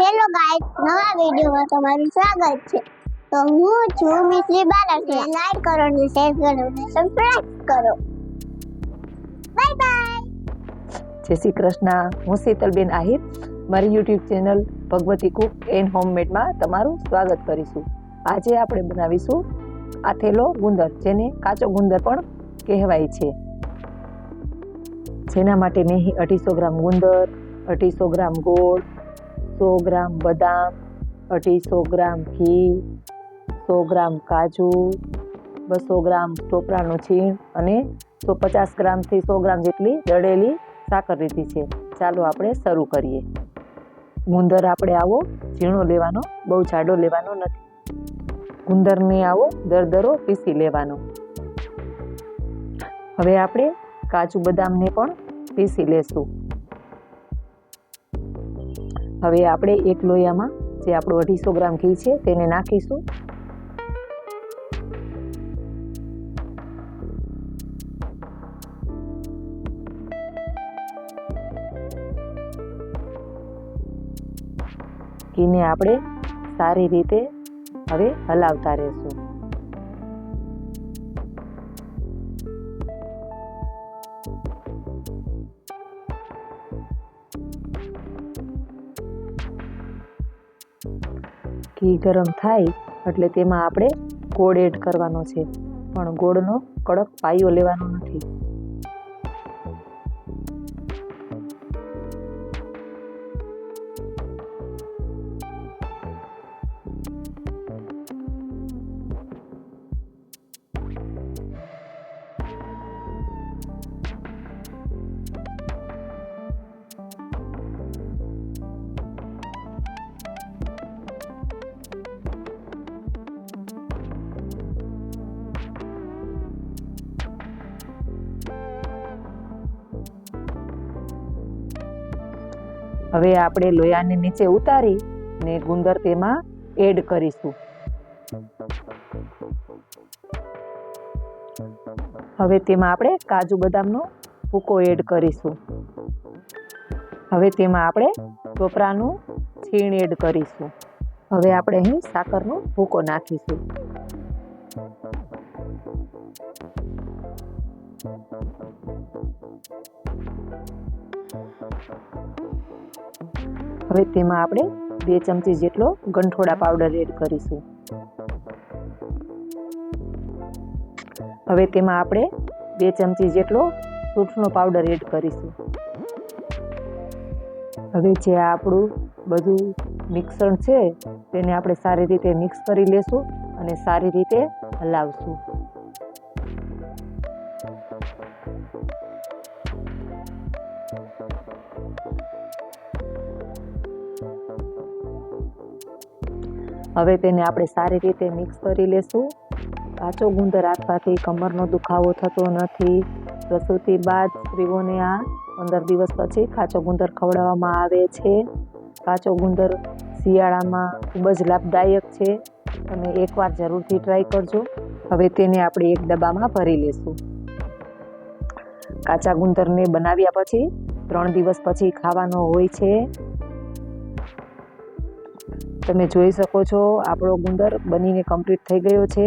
Hello guys નવા વિડિયોમાં તમારું સ્વાગત છે. તો હું છું મિશ્રી બાલાસિયા લાઈક કરો અને શેર કરો અને સબસ્ક્રાઇબ કરો. બાય બાય જય શ્રી કૃષ્ણ. હું શીતલબેન આહિર. મારી YouTube channel Bhagwati cook and હોમમેડમાં તમારું સ્વાગત કરીશું. આજે આપણે બનાવીશું આથેલો ગુંદર જેને કાચો ગુંદર પણ કહેવાય છે. જેના માટે મેં અઢીસો ગ્રામ ગુંદર અઢીસો ગ્રામ ગોળ સો ગ્રામ બદામ, અઢીસો ગ્રામ ઘી, સો ગ્રામ કાજુ, બસો ગ્રામ ટોપરાનું છીણ અને સો પચાસ ગ્રામથી સો ગ્રામ જેટલી દળેલી સાકર લીધી છે. ચાલો આપણે શરૂ કરીએ. ગુંદર આપણે આવો, ઝીણો લેવાનો, બહુ જાડો લેવાનો નથી. ગુંદરને આવો, દરદરો પીસી લેવાનો. હવે આપણે કાજુ બદામને પણ પીસી લેશું. હવે આપણે એક લોયામાં જે આપણું અઢીસો ગ્રામ ઘી છે તેને નાખીશું. ઘીને આપણે સારી રીતે હવે હલાવતા રહેશું. ઘી ગરમ થાય એટલે તેમાં આપણે ગોળ એડ કરવાનો છે. પણ ગોળનો કડક પાયો લેવાનો નથી. હવે આપણે લોયાને નીચે ઉતારી ને ગુંદર તેમાં એડ કરીશું. હવે તેમાં આપણે કાજુ બદામનો ભૂકો એડ કરીશું. હવે તેમાં આપણે ટોપરાનું છીણ એડ કરીશું. હવે આપણે અહીં સાકરનો ભૂકો નાખીશું. હવે તેમાં આપણે બે ચમચી જેટલો ગંઠોડા પાવડર એડ કરીશું. હવે તેમાં આપણે બે ચમચી જેટલો સૂંઠનો પાવડર એડ કરીશું. હવે જે આપણું બધું મિક્સણ છે, તેને આપણે સારી રીતે મિક્સ કરી લેશું અને સારી રીતે હલાવશું. હવે તેને આપણે સારી રીતે મિક્સ કરી લેશું. કાચો ગુંદર રાખવાથી કમરનો દુખાવો થતો નથી. પ્રસૂતિ બાદ સ્ત્રીઓને આ પંદર દિવસ પછી કાચો ગુંદર ખવડાવવામાં આવે છે. કાચો ગુંદર શિયાળામાં ખૂબ જ લાભદાયક છે. તમે એકવાર જરૂરથી ટ્રાય કરજો. હવે તેને આપણે એક ડબ્બામાં ભરી લેશું. કાચા ગુંદરને બનાવ્યા પછી ત્રણ દિવસ પછી ખાવાનો હોય છે. તમે જોઈ શકો છો આપણો ગુંદર બનીને કમ્પ્લીટ થઈ ગયો છે.